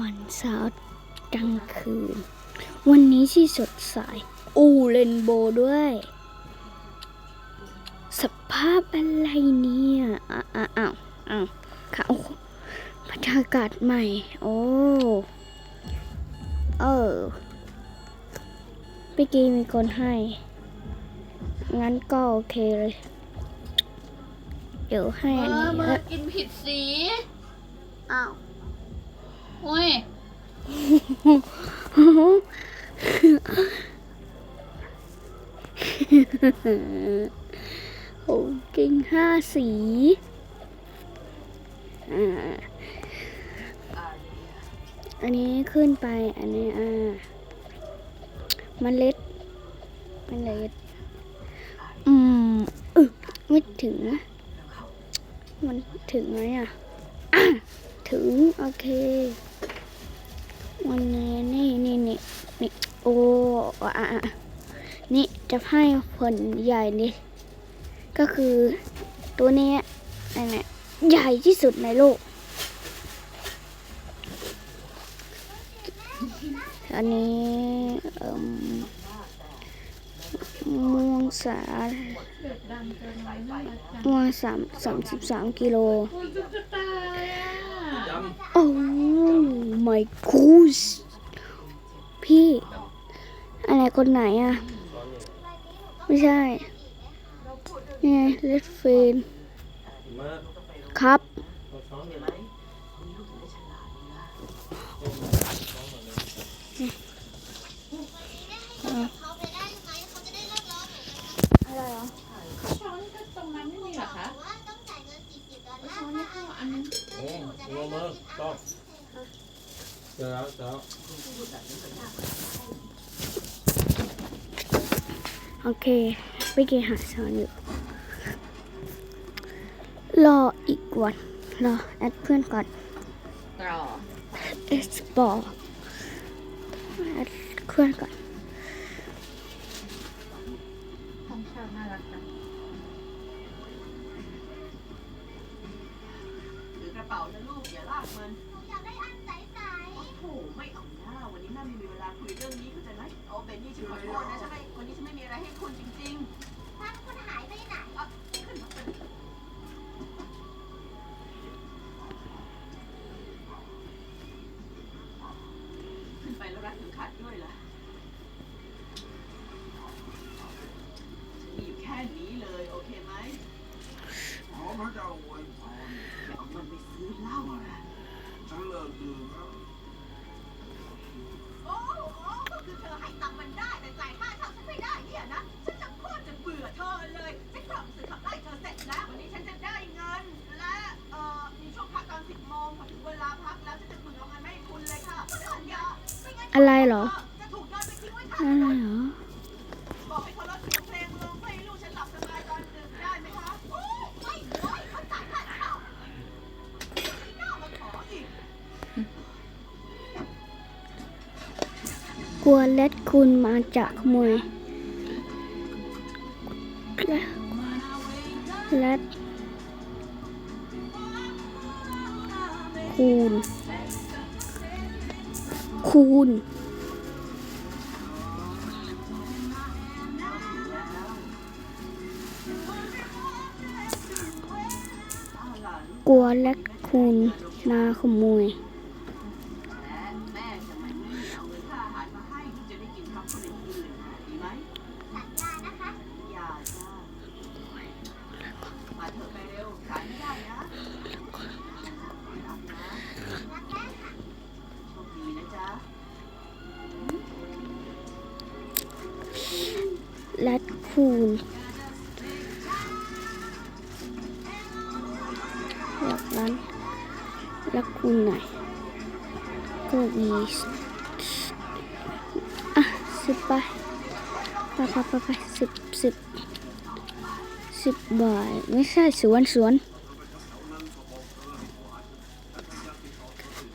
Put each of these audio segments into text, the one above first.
วันเสาร์กลางคืน วันนี้ที่สดใส อูเรนโบด้วย สภาพอะไรเนี่ยอ้าวอ้าวอ้าวอ้าวเขาบรรยากาศใหม่ โอ้ เออเมื่อกี้มีคนให้ งั้นก็โอเคเลย เดี๋ยวให้อันนี้มืออกินผิดสี อ้าว โอ้ยโอ้เก่งห้าสีอ่าอันนี้ขึ้นไปอันนี้อ่ามันเล็ดมันเล็ดอืมอึไม่ถึงนะมันถึงไหมอะถึง โอเค วันนี้นี่นี่นี่นี่โอ้อะอะอะนี่จะให้ผลใหญ่นี่ก็คือตัวเนี้ยนั่นแหละใหญ่ที่สุดในโลก อันนี้เอ่มม่วงสาเด็กดำตัวน้อยน่ารักจังม่วงสามสามสิบสามกิโล โอ้ โอ้ my gosh พี่ อะไรคนไหนอะ ไม่ใช่ นี่ไงเลดเฟน ครับ เอาช้อนหน่อยไหม อะไรเหรอ ช้อนก็ตรงนั้นไม่มีเหรอคะช้อนนี่ก็อันนึง โอ้ลงมือจอบเจอแล้วเจอแล้ว โอ เคไปกินหาช้อนอยู่ รออีกวัน รอแอดเพื่อนก่อนต่อเอสบอแอดเพื่อนก่อน ได้ไหมคะโอ้ไม่โว้เขาจ่ายค่าเช่าไม่น่ามาขอกลัวเล็ดคุณมาจากขโมยและและคูณคูณ กลัวและคุณมาขโมย ไปไปไปไปไปสิบสิบสิบบาทไม่ใช่สวนสวน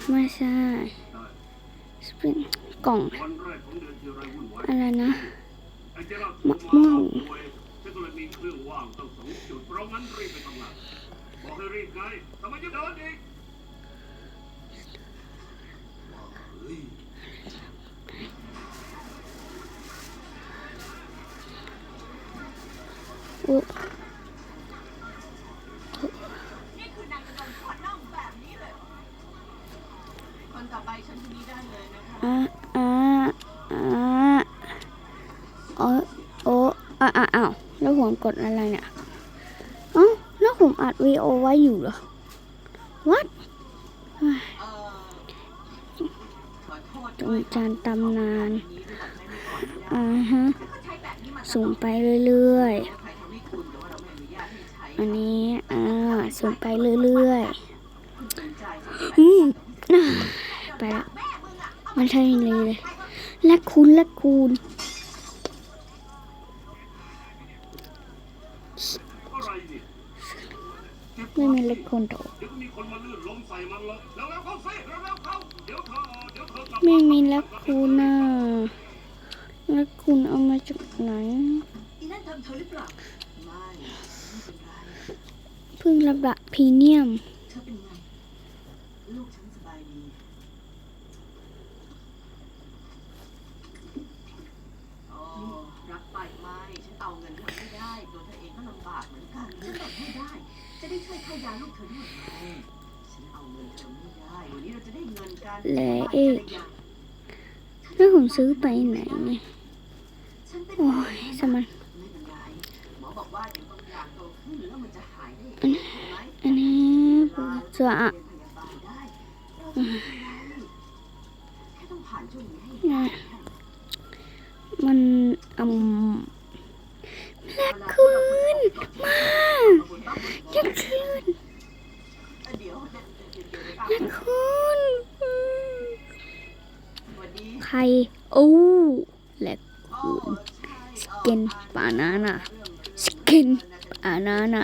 ไม่ใช่เป็นกล่อง อะไรนะมะม่วงเครื่องว่างตั้งสองจุดเพราะงั้นรีบไปทำงานบอกให้รีบไงทำไมจะโดนอีก อ้าวแล้วผมกดอะไรเนี่ยอ๋อแล้วผมอัดวีโอไว้อยู่เหรอ what ตรงจานตำนาน อ่าฮะสูงไปเรื่อยๆ อันนี้อ่าส่วนไปเรื่อยๆืไปละมันใช่เลยเลยและคูณและคูณไม่มีเล็กคนโตไม่มีแล็กคูนน่าแล็กคูนเอามาจากไหน พิ่งระดับพรีเมียม เธอเป็นไง ลูกฉันสบายดีโอ้รับไปไหมฉันเอาเงินเธอไม่ได้ ตัวเธอเองก็ลำบากเหมือนกันฉันบอกไม่ได้ จะได้ช่วยค่ายาลูกเธอด้วยไงฉันเอาเงินเธอไม่ได้ วันนี้เราจะได้เงินกันและไม่เอ๊ะจะได้ยังแล้วผมซื้อไปไหนเนี่ยฉันเป็นโอ้ยสมัน จะออะมันอืมแลกคืนมากแลกคืนแลกคืนใครโอ้แลกคืนสกินบานาน่าสกินบานาน่า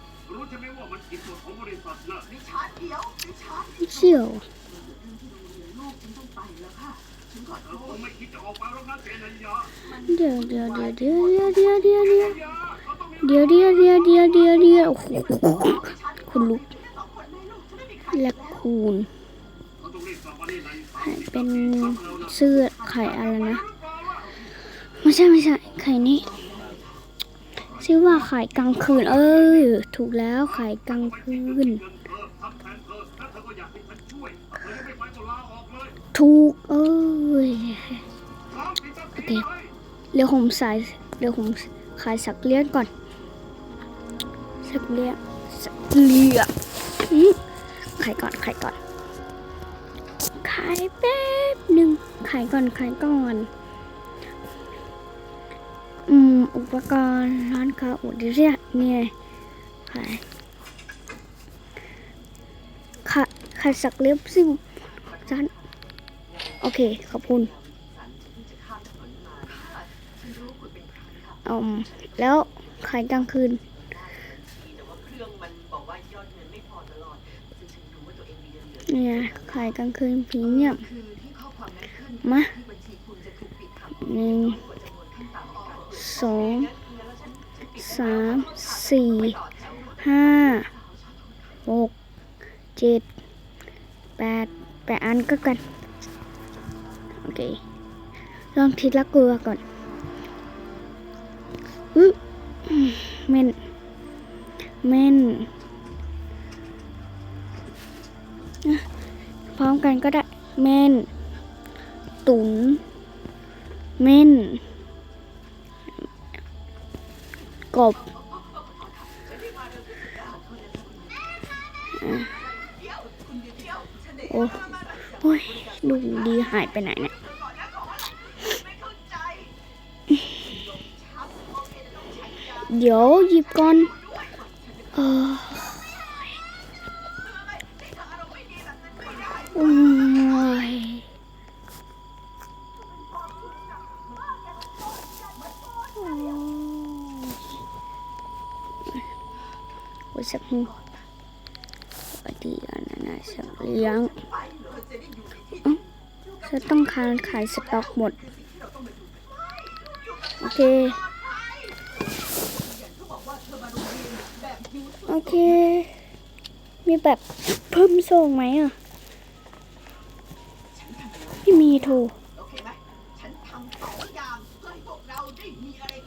รู้ใช่ไวเดี๋ยวริชียวเดี๋ยวเดี๋ยวเดี๋ยวเดี๋ยวเดี๋ยวเดี๋ยวเดี๋ยวเดี๋ยวเดี๋ยวเดี๋ยวเดี๋ยวเดี๋ยวเดี๋ยวโอ้โหคุณลูกและคูณนไหนเป็นเสื้อไข่อะไรนะ ไม่ใช่ไม่ใช่ไข่นี้ ชื่อว่าไข่กลางคืน เออ ถูกแล้วไข่กลางคืนเงินเธอทำแทนเธอและเธอก็อหงไม่ไปก็ลาออกเลยถูก เอ้ยสามสิบนาโอเคเลยเดี๋ยวผมใส่เดี๋ยวผมขายสักเลี้ยงก่อน สักเลี้ยงสักเลี้ยงอืมขายก่อนขายก่อนขายแป๊บหนึ่งขายก่อนขายก่อน อุปกรณ์ร้นค่ะอุดเรียเนี่ยขายขายขายสักเล็บซิมจันโอเค ขอบคุณอืมแล้วขายกลางคืนเนี่ยขายกลางคืนพีเมียมมาหนึ่ง สองงั้นแปดสามสี่ห้าหกเจ็ดแปดแปดอันก็กัน โอเค ลองทีละกลือก่อนอื้อเม่นเม่นพร้อมกันก็ได้เม่น ตุ๋นเม่น กบโอ้โอ้ยดูดีหายไปไหนเนี่ยเข้าใจเดี๋ยวหยิบก่อนเออโอ้ย สักมือปฏิญานะสักเลี้ยงจะต้องค้างขายสต็อกหมด โอเค โอเค มีแบบเพิ่มส่งไหมอะไม่มีถูก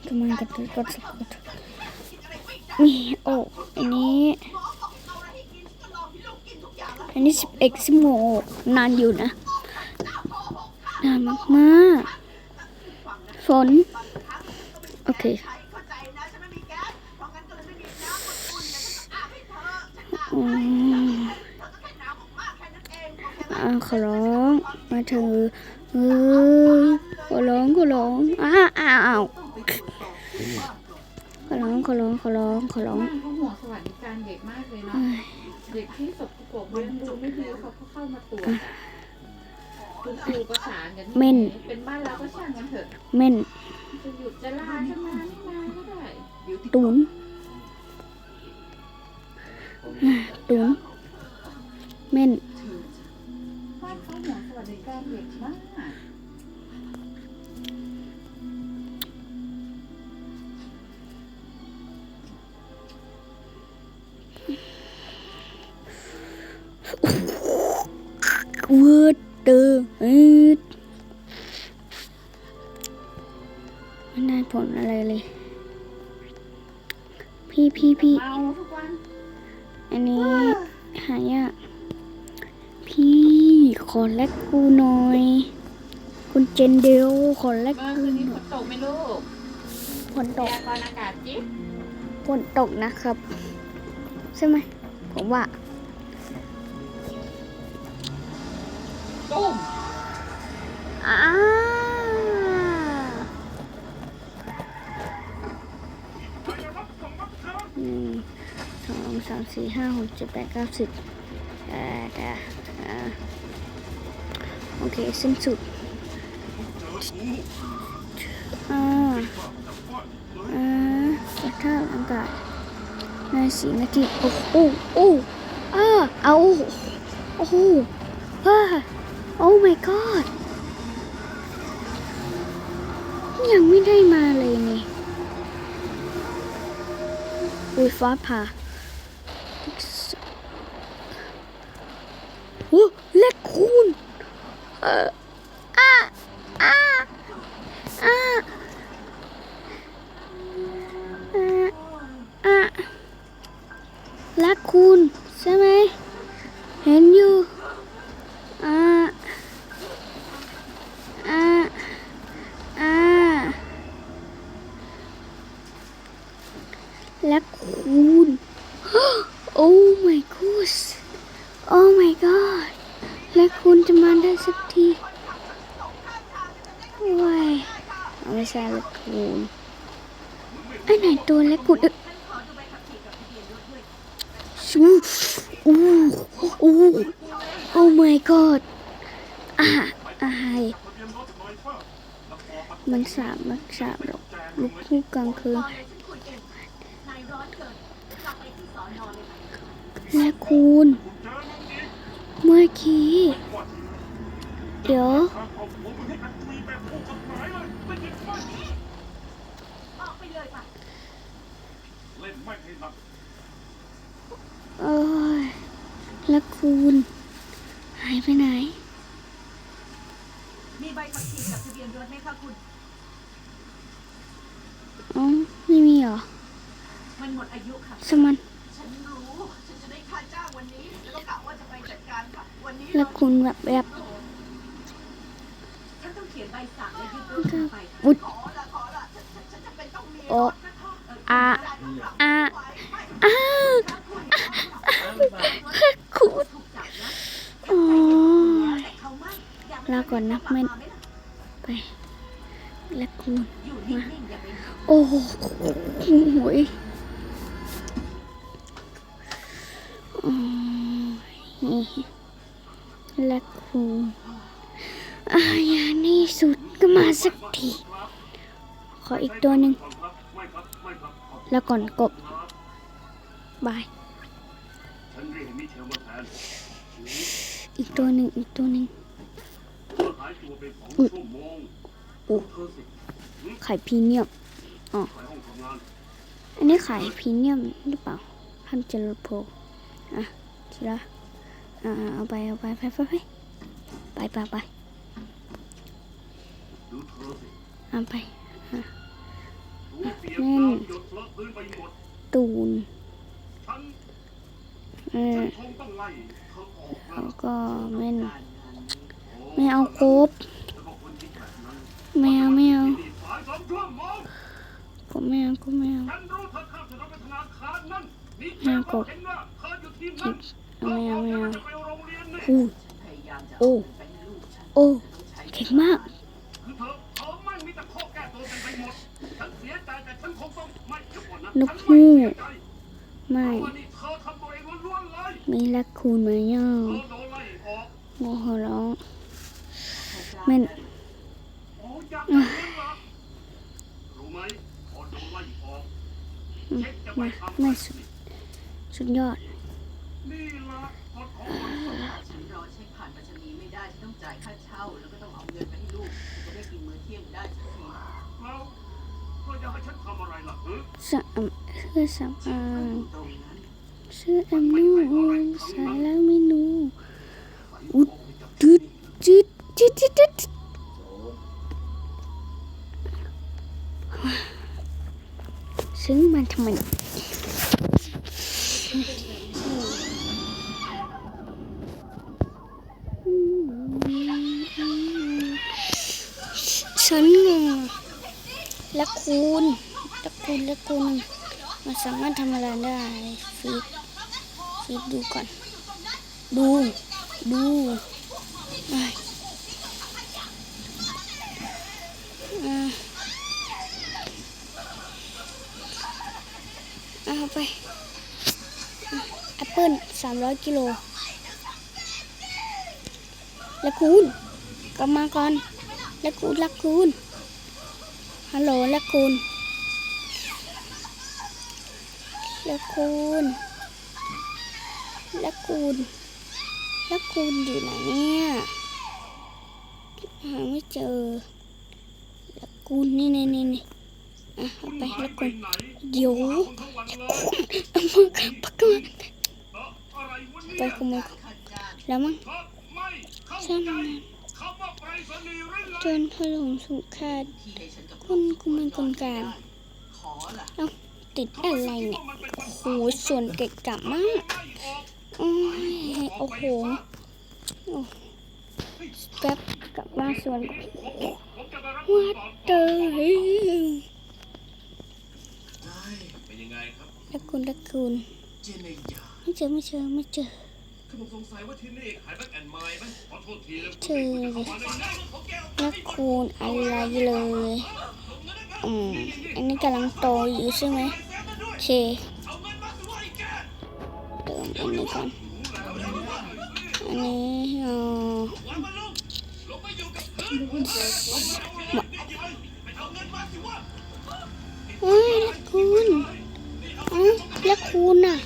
กำลังจะไกดสะกดมีโอ อันนี้สิบเอ็กซิโมนานอยู่นะนานมากๆฝนโอเคใช้เข้าใจนะฉันไม่มีแก๊สเพราะงั้นก็เลยไม่มีน้ำอุ่นๆแต่ฉันก็อาบให้เธอฉันอาบอืให้มเธอก็แค่น้ำมากๆแค่นั้นเองโอเคไหมอ่าขอร้องมาเถอะเออขอร้องขอร้องอ้าอ้าวอ้าวขอร้องขอร้องขอร้องขอร้องบ้านเขาห่วงสวัสดิการเด็กมากเลยเนาะเด็กที่สก ปรกเลี้ยงดูไม่ดีเขาก็เข้ามาตรวจอะคุณครูประสานกันเม่น เป็นบ้านเราก็ช่างกันเถอะเม่นจะหยุดจะลาจะมาไม่มาก็ได้ตุนอะตุนเม่น บ้านเขาห่วงสวัสดิการเด็กมาก วืดเตอร์อืดไม่ได้ผลอะไรเลย พี่พี่พี่เมาทุกวันอันนี้หายากพี่ขอแลกกูหน่อย คุณเจนเดลขอแลกเมื่อกูคืนนี้หฝน่อยนตกไหมลูกฝนพตกยากรณ์อากาศจิ๊บฝนตกนะครับ ใช่ไหมผมว่า ตุ้มอ้าหนึ่งสองสามสี่ห้าหกเจ็ดแปดเก้าสิบเอ่อเอ่ออ่อโอเคสิ้นสุดอ่าอ่ากระทาอากาศในสี่นาทีโอ้โหโอ้อ่าเอาโอ้โหอ่า อ้ my god ยังไม่ได้มาเลยนี่อุ้ยฟ้าผ่าโอ้เล็กคูณเอ่ออ่าอ่าอ่าอ่าอ่าแลกคูณใช่ไหม เห็นอยู่ อ่า อ่า อ่า และคูณ โอ้ my gosh โอ้ my god และคูณจะมาได้สักทีว้ายเอาไม่ใช่และคูณอันไหนตัวและคูณเอ้ยชู อู้อู้โอ้ my god อ่าอายมันสามมันสามหรอกลูกคู่กลางคืนและคูณเมื่อกี้เดี๋ยวเล่นไม่ให้หนัก เอ้ยและคูณ หายไปไหน มีใบขับขี่กับทะเบียนรถไหมคะคุณ อ๋อ ไม่มีเหรอ มันหมดอายุค่ะ สมันฉันรู้ ฉันจะได้ค่าจ้างวันนี้ แล้วก็กะว่าจะไปจัดการค่ะ วันนี้และคูณแบบแบบฉันต้องเขียนใบสั่งและยึดรถไปอุ๊ยขอละขอละฉันฉันฉันจะเป็นต้องมีโอ้รถ ก่อนกบบาย อีกตัวหนึ่งอีกตัวหนึ่งอหาายตัวไปสองอุ๊ยชั่วโอ้ไข่พรีเมียมไปห้ออันนี้ไข่พรีเมียมหรือเปล่าพันเจริญโพอะทีละอ่าเอาไปเอาไปไปไปไปไปไปไปเอสิเอาไป ตัวเปียกน้ำหยดเลอะพื้นตูนเออฉันคงต้อเธอออกแล้แล้ววก็เม่นไม่เอาคบแล้วก็คบไม่เอาไม่เอาก็ไม่เอาก็ไม่เอาไม่เอากบเห็นว่าเธอาไม่เอาไม่เอาโอู้โอ้โอ้เก่งมาก นคงต้องไม่เดี๋ยวก่อนนะนกฉันฮูไม่กไม่เพราะว่านี่เธอทำตัวเองล้วนๆเลยมีรักคูณไหมย่อโมโหร้องมันเหรอรู้ไหมพอโดนไล่ออกอืมเช็คจะไปไม่ทำไม่ไม่สุดสุดยอดฉันรอเช็คผ่านปรษณีไม่ได้ฉันต้องจ่ายค่าเช่า แล้วก็ต้องเอาเงินไปให้ลูกจะได้กินมื้อเที่ยงได้สักที เธอจะให้ฉันทำอะไรล่ะเออสามเสื้อสามอางตรงนั้นเสื้อแอมนูส่แล้วไม่นูอุดจุดจุดจุดจุดจุดซึ้งมันทำไมฉันงง ละคูณและคูณและคูณมันสามารถทำอะไรได้ฟีดฟีดดูก่อน ดู ดูไอ้าเอาไปแอปเปิ้ลสามร้อยกิโลและคูณกลับมาก่อนและคูณและคูณ ฮัลโหลและคูณและคูณและคูณและคูณอยู่ไหนเนี่ยหาไม่เจอและคูณนี่นี่นี่นี่อะเอาไปและคูณเดี๋ยวหาคนทั้งวันเลยเอามาปักกันไปขโมยแล้วมั้งเธอไม่เข้าช่ไหรือไง จนถล่มสุขขาดที่ให้ฉันกับคุณคุณเป็นคนกลางขอล่ะเอ้าติดอะไรเนี่ยโอ้โหส่วนเกะกะมากโอ้ยโอ้โหโอ้แป๊บกลับมาส่วนผมจะไปรับวัดเตยเป็นยังไงครับและคุณและคุณเจเนยาไม่เจอไม่เจอไม่เจอ คือผมสงสัยว่าที่นี่ขายแบ็คแอนด์ไมล์ไหมขอโทษทีนะเจอและคุณอะไรเลย อืม อันนี้กำลังโตอยู่ใช่ไหมโอเคเติมอันนี้ก่อน อันนี้เอ่อเฮ้ยและคุณอ้าและคุณน่ะ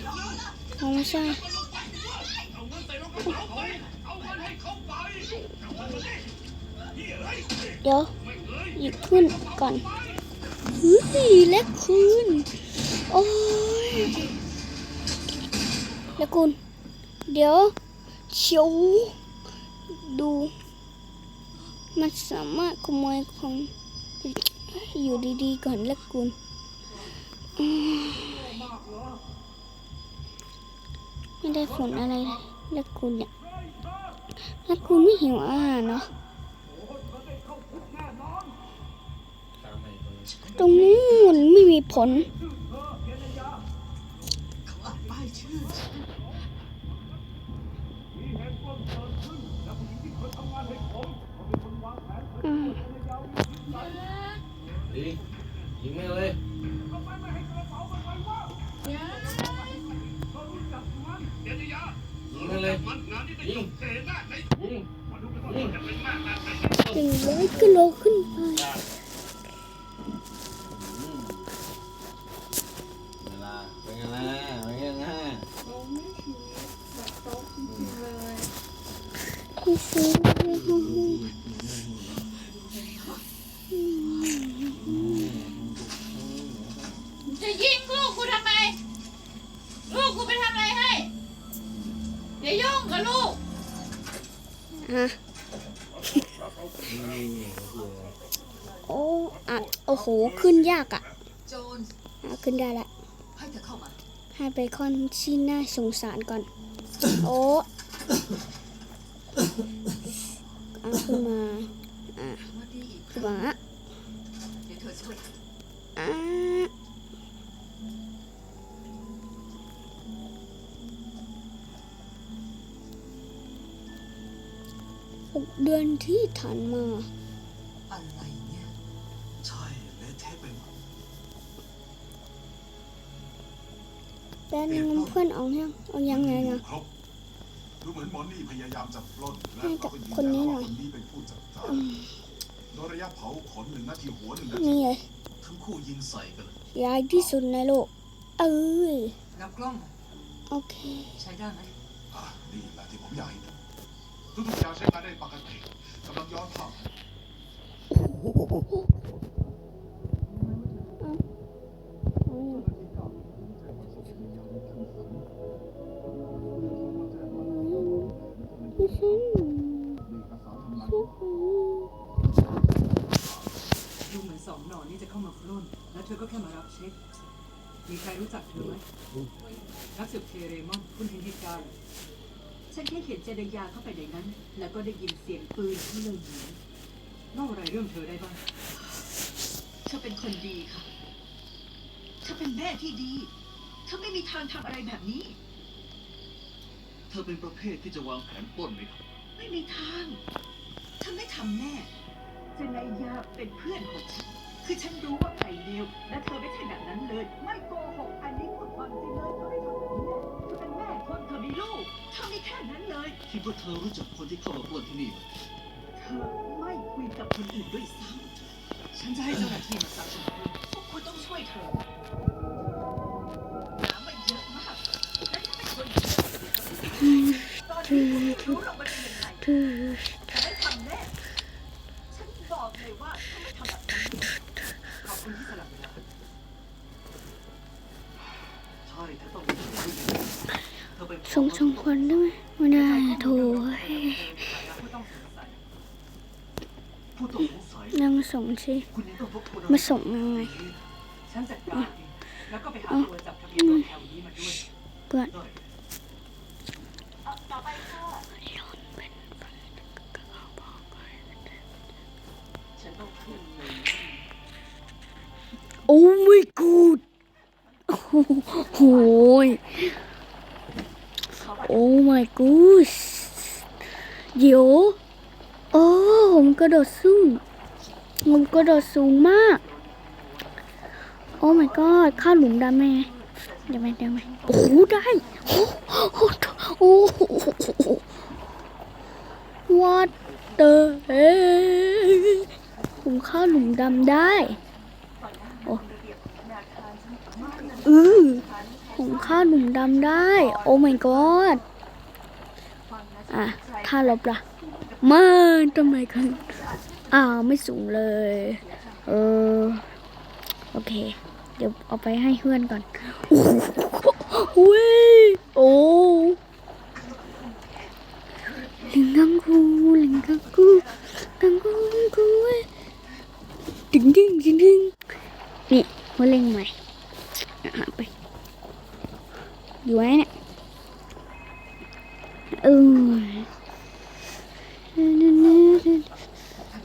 อ๋อไม่ใช่ เดี๋ยวหยิบขึ้นก่อนเฮ้ยและคืนโอ้ยและคุณเดี๋ยวเชียวดู มันสามารถขโมยของอยู่ดีๆก่อนและคุณไม่ได้ผลอะไรเลย และคุณเนี่ยและคุณไม่หิวอาหารเนาะตามไปคนนี้ตรงนู้นไม่มีผลเขาอ่านป้ายชื่ออืมยิงยิง เลยมันงานนี้ได้ยิจงบเทน่าในยิงมาดูกันว่าจะเป็นมากนาไหนหนึ่งร้อยกิโลขึ้นไปอืมเวลาเป็นไงล่ะเป็นไงล่ะโอ้ไม่ชีแบบโต๊ะจริงๆเลย อะโอ้อะโอ้โห ขึ้นยากอะขึ้นได้ละ ให้ไปคอนที่น่าสงสารก่อน โอ้เอาขึ้นมาอะขึ้นมาอะ กเดือนที่ถันมา อะไรเนี่ยใช่เละเทะไปหมดแป๊บนึงเพื่อนเอายังเอายังไงนะ ครบดูเหมือนหมอนี่พยายามจะปล้นและให้กับก็ยืนคนนี้ยันหน่ว่าอย คนนี้เป็นผู้จัดการโดยระยะเผาขนหนึ่งนาทีหัวหนึ่งนาทีนี่เลยทั้งคู่ยิงใส่กันเลยยายที่สุดในโลก เอ้ยรับกล้องโอเค ใช้ได้ไหมอะนี่แหละที่ผมอยากให้ดู ทุกๆอย่างใช้งานได้ปกติกำลังย้อนภาพดูเหมือนสองหนอนนี่จะเข้ามาปล้น แล้วเธอก็แค่มารับเช็ค มีใครรู้จักเธอไหมนักสืบเทเรมอนคุณเห็นเหตุการณ์เหรอ ฉันแค่เขียนเจดยาเข้าไปในนั้น แล้วก็ได้ยินเสียงปืนที่เลยหนีเล่าอะไรเรื่องเธอได้บ้างเธอเป็นคนดีค่ะเธอเป็นแม่ที่ดี เธอไม่มีทางทำอะไรแบบนี้ เธอเป็นประเภทที่จะวางแผนปล้นไหมครับไม่มีทาง เธอไม่ทำแน่เจนายยาเป็นเพื่อนของฉัน คือฉันรู้ว่าใครเลวและเธอไม่ใช่แบบนั้นเลย ไม่โกหก อันนี้พูดความจริงเลยเธอไม่ทำ คนเธอมีลูกเธอมีแค่นั้นเลย คิดว่าเธอรู้จักคนที่เข้ามาปล้นที่นี่ไหมเธอไม่คุยกับคนอื่นด้วยซ้ฉันจะให้เจ้าหน้าที่มาซักฉันเพิ่มำพวกคุณต้องช่วยเธอน้ำมันเยอะมากและฉันเป็นคนเดียวตอนนี้คุณไม่รู้หรอกมันเป็นยังไงทื่อ งสองคนได้ไหมไม่ได้โถเฮ้ยผู้ต้องสงสัยผู้ต้องสงสัยยังส่งสิคุณยังต้องพบคนมาส่งยังไงฉันจัดการเองแล้วก็ไปหาตัว โดดสูงมาก โอ้ my god เข้าหลุมดำไหมเดี๋ยวไหมเดี๋ยวไหมโอ้โหได้โอ้โหโอ้โห what the heck ผมเข้าหลุมดำได้โอือผมฆ่าหนุ่มดำได้ โอ้ my god อะถ้าลบล่ะมาทำไมกัน อ้าวไม่สูงเลย เออ โอเค เดี๋ยวเอาไปให้เพื่อนก่อนโอ้โหเว้ยโอ้ลิงกังกูลิงกังกูกังกูกังกูเว้ยดึงดึงดึงดึงนี่มาเล่นใหม่หาไปอยู่ไหนเนี่ยเออ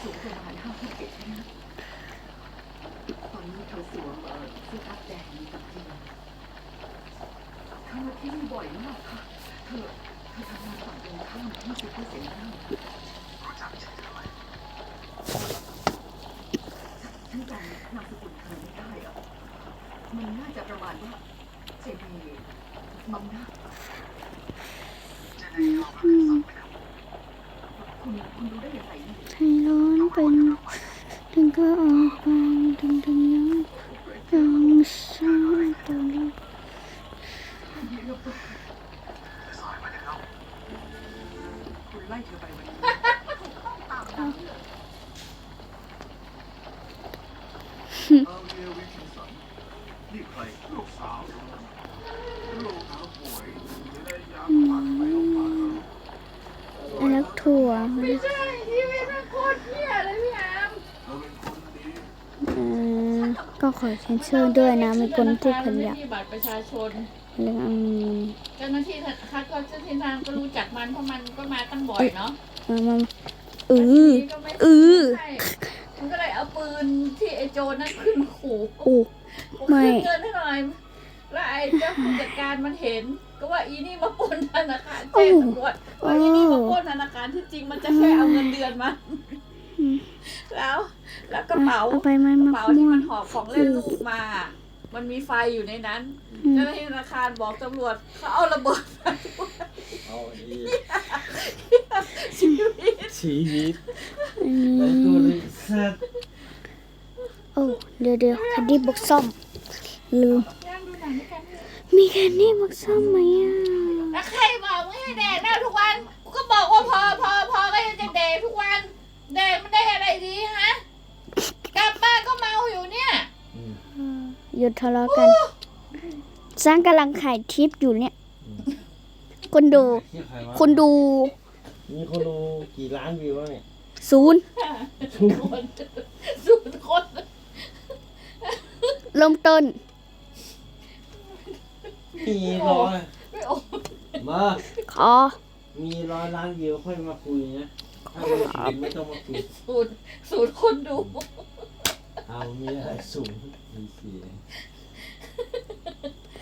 สูงประมาณห้าฟุตเจ็ดนะตอนนี้เธอสวมเอ่อเสื้อกั๊กแดงมีกับที่เธอมาที่นี่บ่อยมากค่ะ เธอเธอทำงานฝั่งตรงข้ามที่ซูเปอร์เซ็นทรัล ฉันจำนามสกุลเธอไม่ได้อะมันน่าจะประมาณว่าเจดีมัมนะคุณคุณรู้ได้ยังไงเนี่ย ให้ ร้อนเขอเซ็นเซอร์ด้วยนะมีคนที่ขไม่ยับมีบัตรประชาชนเรื่องอืมเจ้าหน้าที่ธนาคารก็เจ้าหน้าที่ธนาคารก็รู้จักมันเพราะมันก็มาตั้งบ่อยเนาะมามาเออก็ไม่เออใช่มันก็เลยเอาปืนที่ไอ้โจรนั่นขึ้นขู่โอ้ไม่ขึ้นเงินให้หน่อยแล้วไอ้เจ้าผู้จัดการมันเห็น ก็ว่าอีนี่มาปล้นธนาคารแจ้งตำรวจว่าอีนี่มาปล้นธนาคารที่จริงมันจะแค่เอาเงินเดือนมาแล้ว แล้วกระเป๋าเอาไปไหมกระมะเป๋าม่ที่วมังนห่อของเล่นลูกมา มันมีไฟอยู่ในนั้นอืม เจ้าหน้าที่ธนาคารบอกตำรวจเขาเอาระเบิดมาด้วยเอาอันนี้ชีวิตชีวิตอันแล้วนี้ตัวเลยสัตว์โอ้เดี๋ยวเดี๋ยวแคนดี้บอกซ่อมลืมย่างดูหนังด้วยกันเถอะมีแคนดี้บอกซ่อมไหมอะแล้วใครบอกไม่ให้แดกได้ทุกวันกูก็บอกว่าพอพอพอก็จะแดกทุกวันแดกมันได้อะไรดีฮะ กลับบ้านก็เมาอยู่เนี่ยหยุดทะเลาะกัน สร้างกำลังขายทิปอยู่เนี่ย คนดู นี่ใครวะคนดูมีคนดูกี่ล้านวิวแล้วเนี่ยศูนย์คนสุดคนเริ่มต้น มีร้อยไม่โอ้มาขอ มีร้อยล้านวิวค่อยมาคุยนะถ้าไม่ถึงไม่ต้องมาคุย สูตรสูตรคนดู เอามีอะไรสูงมีสี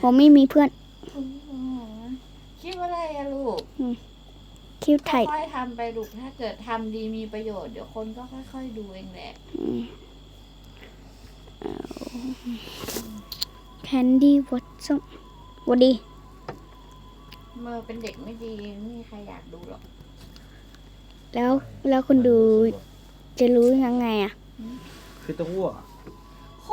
ผมไม่มีเพื่อนคิดว่าอะไรอะลูกคิวไทยค่อยๆทำไปลูกถ้าเกิดทำดีมีประโยชน์เดี๋ยวคนก็ค่อยๆดูเองแหละ แคนดี้วอตซ่อมวัสดี เมื่อเป็นเด็กไม่ดีไม่มีใครอยากดูหรอก แล้วแล้วคุณดูจะรู้ยังไงอะ คือตัวหัวโห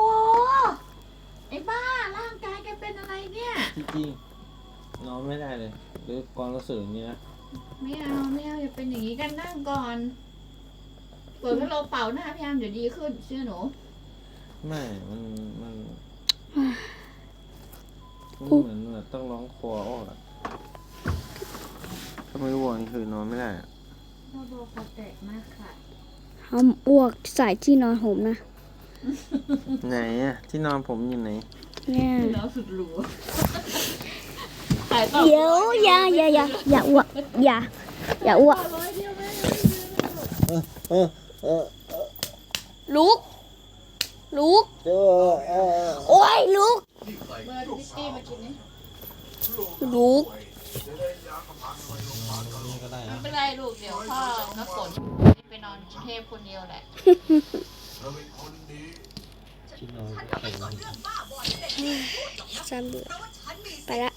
ไอ้บ้าร่างกายแกเป็นอะไรเนี่ย จริงๆนอนไม่ได้เลยหรือความรู้สึกอย่างนี้นะไม่เอาไม่เอาอย่าเป็นอย่างนี้กันนั่งก่อนเปิดพัดลมเป่าหน้าพี่ยามเดี๋ยวดีขึ้นเชื่อหนูไม่มันมันมันเหมือนแบบต้องร้องคอออกอะถ้าไม่อ้วนคือนอนไม่ได้อะพ่อโบคอแตกมากค่ะ ห้ามอ้วกใส่ที่นอนผมนะ ไหนอะที่นอนผมอยู่ไหน เนี่ยแล้วสุดหรูขายต่อเดี๋ยวอย่าอย่าอย่าอย่าอ้วกอย่าอย่าอ้วกร้อยเดียวแม่เออเออลุก ลุก เออเออโอ้ยลุกนี่ใครเบอร์พิตตี้มากินนี่ลุกจะได้ยากำลังไปโรงพยาบาลแล้วนี่ก็ได้ไม่นะเป็นไรลูกเดี๋ยวพ่อน้ำฝน ไปนอนกรุงเทพคนเดียวแหละเราเป็นคนดีที่นอนฉันแข็ไม่งสนเรื่องบ้าบอที่เด็กๆพูดหรอกนะสามเบื่อเพราะว่าฉันมีไปละ